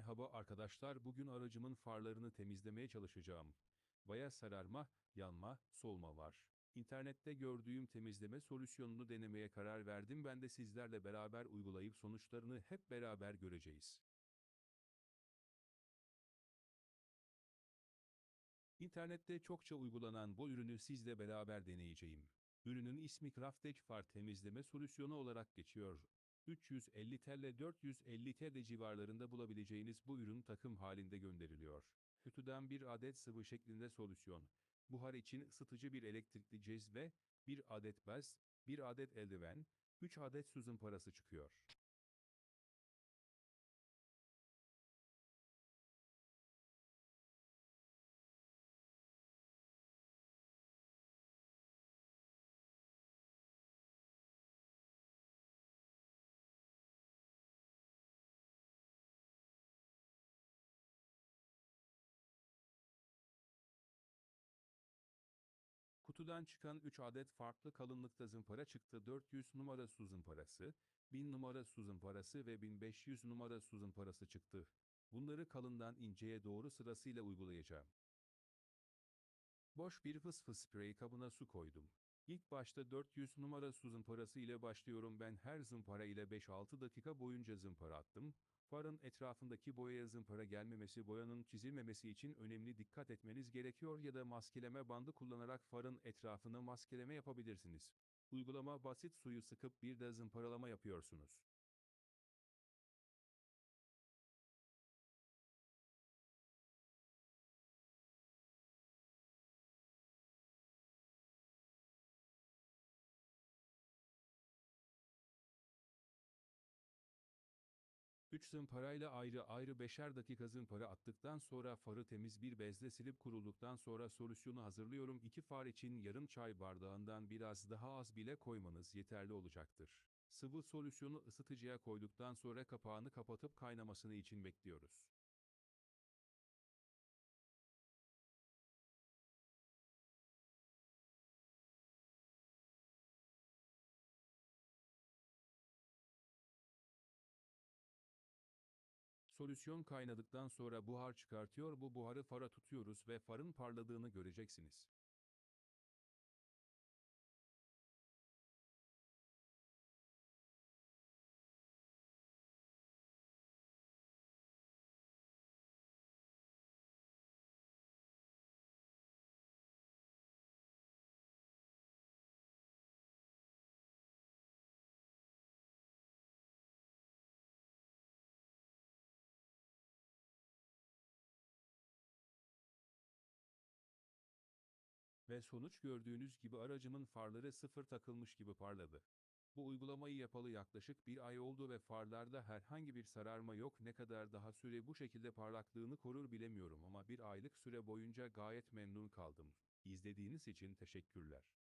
Merhaba arkadaşlar, bugün aracımın farlarını temizlemeye çalışacağım. Baya sararma, yanma, solma var. İnternette gördüğüm temizleme solüsyonunu denemeye karar verdim. Ben de sizlerle beraber uygulayıp sonuçlarını hep beraber göreceğiz. İnternette çokça uygulanan bu ürünü sizle beraber deneyeceğim. Ürünün ismi Craftek Far Temizleme Solüsyonu olarak geçiyor. 350 TL 450 TL civarlarında bulabileceğiniz bu ürün takım halinde gönderiliyor. Kutudan bir adet sıvı şeklinde solüsyon, buhar için ısıtıcı bir elektrikli cezve, bir adet bez, bir adet eldiven, 3 adet su zımparası çıkıyor. Kutudan çıkan 3 adet farklı kalınlıkta zımpara çıktı. 400 numara su zımparası, 1000 numara su zımparası ve 1500 numara su zımparası çıktı. Bunları kalından inceye doğru sırasıyla uygulayacağım. Boş bir fıs fıs sprey kabına su koydum. İlk başta 400 numara su zımparası ile başlıyorum ben her zımpara ile 5-6 dakika boyunca zımpara attım. Farın etrafındaki boyaya zımpara gelmemesi boyanın çizilmemesi için önemli dikkat etmeniz gerekiyor ya da maskeleme bandı kullanarak farın etrafını maskeleme yapabilirsiniz. Uygulama basit suyu sıkıp bir de zımparalama yapıyorsunuz. Üç zımparayla ayrı ayrı beşer dakika zımpara attıktan sonra farı temiz bir bezle silip kurulduktan sonra solüsyonu hazırlıyorum. İki far için yarım çay bardağından biraz daha az bile koymanız yeterli olacaktır. Sıvı solüsyonu ısıtıcıya koyduktan sonra kapağını kapatıp kaynamasını için bekliyoruz. Solüsyon kaynadıktan sonra buhar çıkartıyor. Bu buharı fara tutuyoruz ve farın parladığını göreceksiniz. Ve sonuç gördüğünüz gibi aracımın farları sıfır takılmış gibi parladı. Bu uygulamayı yapalı yaklaşık bir ay oldu ve farlarda herhangi bir sararma yok ne kadar daha süre bu şekilde parlaklığını korur bilemiyorum ama bir aylık süre boyunca gayet memnun kaldım. İzlediğiniz için teşekkürler.